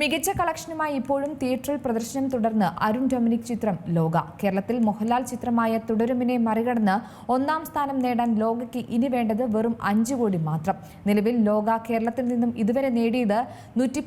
മികച്ച കളക്ഷനുമായി ഇപ്പോഴും തിയേറ്ററിൽ പ്രദർശനം തുടർന്ന് അരുൺ ഡൊമിനിക് ചിത്രം ലോക. കേരളത്തിൽ മോഹൻലാൽ ചിത്രമായ തുടരുമിനെ മറികടന്ന് ഒന്നാം സ്ഥാനം നേടാൻ ലോകയ്ക്ക് ഇനി വേണ്ടത് വെറും അഞ്ച് കോടി മാത്രം. നിലവിൽ ലോക കേരളത്തിൽ നിന്നും ഇതുവരെ നേടിയത് നൂറ്റി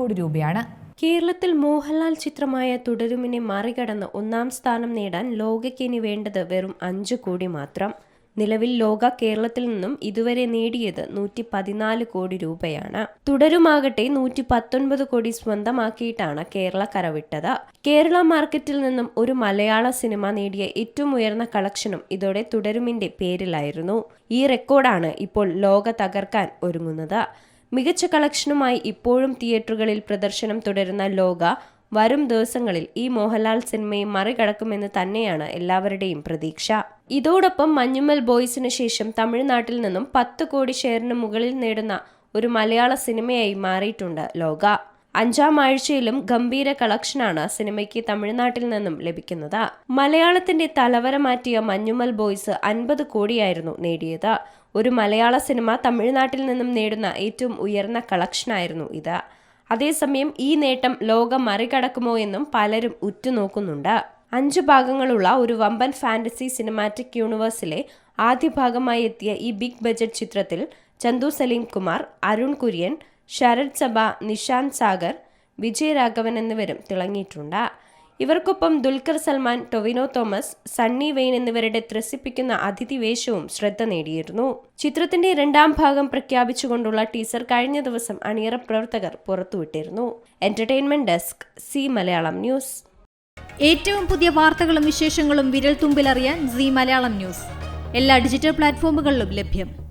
കോടി രൂപയാണ്. കേരളത്തിൽ മോഹൻലാൽ ചിത്രമായ തുടരുമിനെ മറികടന്ന് ഒന്നാം സ്ഥാനം നേടാൻ ലോകയ്ക്ക് ഇനി വേണ്ടത് വെറും അഞ്ചു കോടി മാത്രം. നിലവിൽ ലോക കേരളത്തിൽ നിന്നും ഇതുവരെ നേടിയത് നൂറ്റി പതിനാല് കോടി രൂപയാണ്. തുടരുമാകട്ടെ നൂറ്റി പത്തൊൻപത് കോടി സ്വന്തമാക്കിയിട്ടാണ് കേരള കരവിട്ടത്. കേരള മാർക്കറ്റിൽ നിന്നും ഒരു മലയാള സിനിമ നേടിയ ഏറ്റവും ഉയർന്ന കളക്ഷനും ഇതോടെ തുടരുമിന്റെ പേരിലായിരുന്നു. ഈ റെക്കോർഡാണ് ഇപ്പോൾ ലോക തകർക്കാൻ ഒരുങ്ങുന്നത്. മികച്ച കളക്ഷനുമായി ഇപ്പോഴും തിയേറ്ററുകളിൽ പ്രദർശനം തുടരുന്ന ലോക വരും ദിവസങ്ങളിൽ ഈ മോഹൻലാൽ സിനിമയെ മറികടക്കുമെന്ന് തന്നെയാണ് എല്ലാവരുടെയും പ്രതീക്ഷ. ഇതോടൊപ്പം മഞ്ഞുമ്മൽ ബോയ്സിന് ശേഷം തമിഴ്നാട്ടിൽ നിന്നും പത്ത് കോടി ഷെയറിന് മുകളിൽ നേടുന്ന ഒരു മലയാള സിനിമയായി മാറിയിട്ടുണ്ട് ലോക. അഞ്ചാം ആഴ്ചയിലും ഗംഭീര കളക്ഷനാണ് സിനിമയ്ക്ക് തമിഴ്നാട്ടിൽ നിന്നും ലഭിക്കുന്നത്. മലയാളത്തിന്റെ തലവര മാറ്റിയ മഞ്ഞുമൽ ബോയ്സ് അൻപത് കോടിയായിരുന്നു നേടിയത്. ഒരു മലയാള സിനിമ തമിഴ്നാട്ടിൽ നിന്നും നേടുന്ന ഏറ്റവും ഉയർന്ന കളക്ഷനായിരുന്നു ഇത്. അതേസമയം ഈ നേട്ടം ലോകം മറികടക്കുമോ എന്നും പലരും ഉറ്റുനോക്കുന്നുണ്ട്. അഞ്ചു ഭാഗങ്ങളുള്ള ഒരു വമ്പൻ ഫാന്റസി സിനിമാറ്റിക് യൂണിവേഴ്സിലെ ആദ്യ ഭാഗമായി എത്തിയ ഈ ബിഗ് ബജറ്റ് ചിത്രത്തിൽ ചന്തു സലീം കുമാർ അരുൺ കുര്യൻ ശരത് സഭ നിഷാന്ത് സാഗർ വിജയ് രാഘവൻ എന്നിവരും തിളങ്ങിയിട്ടുണ്ട്. ഇവർക്കൊപ്പം ദുൽഖർ സൽമാൻ ടൊവിനോ തോമസ് സണ്ണി വെയിൻ എന്നിവരുടെ ത്രസിപ്പിക്കുന്ന അതിഥി വേഷവും ശ്രദ്ധ നേടിയിരുന്നു. ചിത്രത്തിന്റെ രണ്ടാം ഭാഗം പ്രഖ്യാപിച്ചുകൊണ്ടുള്ള ടീസർ കഴിഞ്ഞ ദിവസം അണിയറ പ്രവർത്തകർ പുറത്തുവിട്ടിരുന്നു. Entertainment desk Zee Malayalam news. ഏറ്റവും പുതിയ വാർത്തകളും വിശേഷങ്ങളും വിരൽ തുമ്പിലറിയാൻ സി മലയാളം ന്യൂസ്. എല്ലാ ഡിജിറ്റൽ പ്ലാറ്റ്ഫോമുകളിലും ലഭ്യം.